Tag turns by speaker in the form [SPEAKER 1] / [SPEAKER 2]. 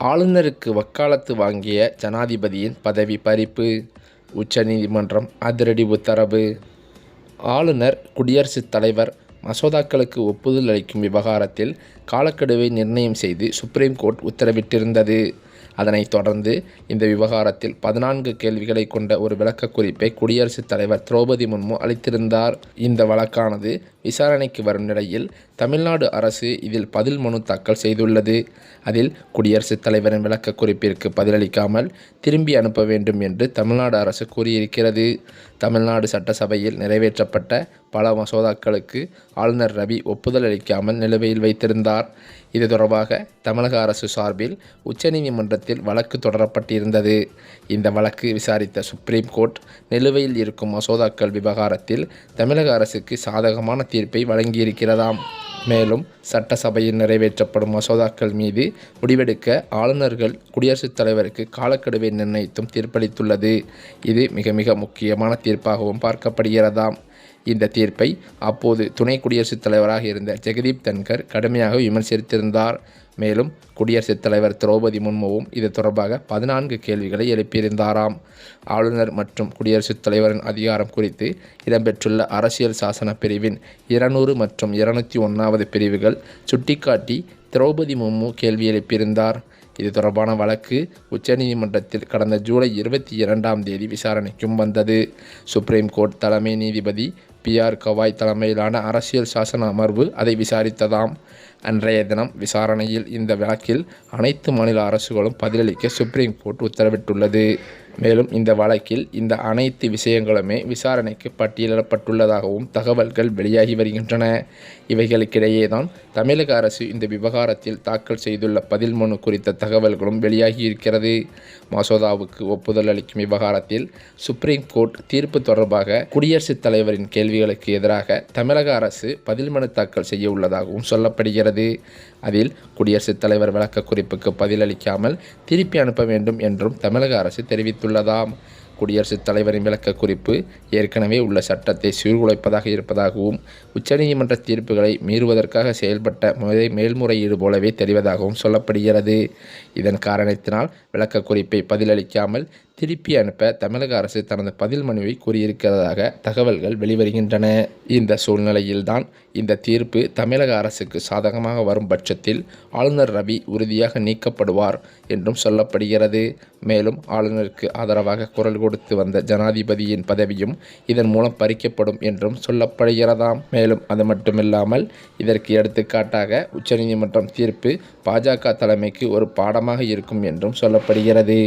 [SPEAKER 1] ஆளுநருக்கு வக்காலத்து வாங்கிய ஜனாதிபதியின் பதவி பறிப்பு உச்சநீதிமன்றம் அதிரடி உத்தரவு. ஆளுநர் குடியரசுத் தலைவர் மசோதாக்களுக்கு ஒப்புதல் அளிக்கும் விவகாரத்தில் காலக்கெடுவை நிர்ணயம் செய்து சுப்ரீம் கோர்ட் உத்தரவிட்டிருந்தது. அதனைத் தொடர்ந்து இந்த விவகாரத்தில் பதினான்கு கேள்விகளை கொண்ட ஒரு விளக்க குறிப்பை குடியரசுத் தலைவர் திரௌபதி முர்மு அளித்திருந்தார். இந்த வழக்கானது விசாரணைக்கு வரும் நிலையில் தமிழ்நாடு அரசு இதில் பதில் மனு தாக்கல் செய்துள்ளது. அதில் குடியரசுத் தலைவரின் விளக்க குறிப்பிற்கு பதிலளிக்காமல் திரும்பி அனுப்ப வேண்டும் என்று தமிழ்நாடு அரசு கூறியிருக்கிறது. தமிழ்நாடு சட்டசபையில் நிறைவேற்றப்பட்ட பல மசோதாக்களுக்கு ஆளுநர் ரவி ஒப்புதல் அளிக்காமல் நிலுவையில் வைத்திருந்தார். இது தொடர்பாக தமிழக அரசு சார்பில் உச்சநீதிமன்றத்தில் வழக்கு தொடரப்பட்டிருந்தது. இந்த வழக்கு விசாரித்த சுப்ரீம் கோர்ட் நிலுவையில் இருக்கும் மசோதாக்கள் விவகாரத்தில் தமிழக அரசுக்கு சாதகமான தீர்ப்பை வழங்கியிருக்கிறதாம். மேலும் சட்டசபையில் நிறைவேற்றப்படும் மசோதாக்கள் மீது முடிவெடுக்க ஆளுநர்கள் குடியரசுத் தலைவருக்கு காலக்கெடுவை நிர்ணயித்தும் தீர்ப்பளித்துள்ளது. இது மிக மிக முக்கியமான தீர்ப்பாகவும் பார்க்கப்படுகிறதாம். இந்த தீர்ப்பை அப்போது துணை குடியரசுத் தலைவராக இருந்த ஜெகதீப் தன்கர் கடுமையாக விமர்சித்திருந்தார். மேலும் குடியரசுத் தலைவர் திரௌபதி முர்முவும் இது தொடர்பாக பதினான்கு கேள்விகளை எழுப்பியிருந்தாராம். ஆளுநர் மற்றும் குடியரசுத் தலைவரின் அதிகாரம் குறித்து இடம்பெற்றுள்ள அரசியல் சாசன பிரிவின் இருநூறு மற்றும் இருநூற்றி ஒன்றாவது பிரிவுகள் சுட்டிக்காட்டி திரௌபதி முர்மு கேள்வி எழுப்பியிருந்தார் இது தொடர்பான வழக்கு உச்சநீதிமன்றத்தில் கடந்த ஜூலை இருபத்தி இரண்டாம் தேதி விசாரணைக்கும் வந்தது. சுப்ரீம் கோர்ட் தலைமை நீதிபதி பி ஆர் கவாய் தலைமையிலான அரசியல் சாசன அமர்வு அதை விசாரித்ததாம். அன்றைய தினம் விசாரணையில் இந்த வழக்கில் அனைத்து மாநில அரசுகளும் பதிலளிக்க சுப்ரீம் கோர்ட் உத்தரவிட்டுள்ளது. மேலும் இந்த வழக்கில் இந்த அனைத்து விஷயங்களுமே விசாரணைக்கு பட்டியலிடப்பட்டுள்ளதாகவும் தகவல்கள் வெளியாகி வருகின்றன. இவைகளுக்கிடையே தான் தமிழக அரசு இந்த விவகாரத்தில் தாக்கல் செய்துள்ள பதில் மனு குறித்த தகவல்களும் வெளியாகி இருக்கிறது. மசோதாவுக்கு ஒப்புதல் அளிக்கும் விவகாரத்தில் சுப்ரீம் கோர்ட் தீர்ப்பு தொடர்பாக குடியரசுத் தலைவரின் கேள்விகளுக்கு எதிராக தமிழக அரசு பதில் மனு தாக்கல் செய்ய உள்ளதாகவும் சொல்லப்படுகிறது. அதில் குடியரசுத் தலைவர் விளக்க குறிப்புக்கு பதிலளிக்காமல் திருப்பி அனுப்ப வேண்டும் என்றும் தமிழக அரசு தெரிவித்துள்ளதாம் குடியரசுத் தலைவரின் விளக்க குறிப்பு ஏற்கனவே உள்ள சட்டத்தை சீர்குலைப்பதாக இருப்பதாகவும் உச்சநீதிமன்ற தீர்ப்புகளை மீறுவதற்காக செயல்பட்ட முறை மேல்முறையீடு போலவே தெரிவதாகவும் சொல்லப்படுகிறது. இதன் காரணத்தினால் விளக்க குறிப்பை பதிலளிக்காமல் திருப்பி அனுப்ப தமிழக அரசு தனது பதில் மனுவை கூறியிருக்கிறதாக தகவல்கள் வெளிவருகின்றன. இந்த சூழ்நிலையில்தான் இந்த தீர்ப்பு தமிழக அரசுக்கு சாதகமாக வரும் பட்சத்தில் ஆளுநர் ரவி உறுதியாக நீக்கப்படுவார் என்றும் சொல்லப்படுகிறது. மேலும் ஆளுநருக்கு ஆதரவாக குரல் கொடுத்து வந்த ஜனாதிபதியின் பதவியும் இதன் மூலம் பறிக்கப்படும் என்றும் சொல்லப்படுகிறதாம். மேலும் அது மட்டுமில்லாமல் இதற்கு எடுத்துக்காட்டாக உச்சநீதிமன்றம் தீர்ப்பு பாஜக தலைமைக்கு ஒரு பாடமாக இருக்கும் என்றும் சொல்லப்படுகிறது.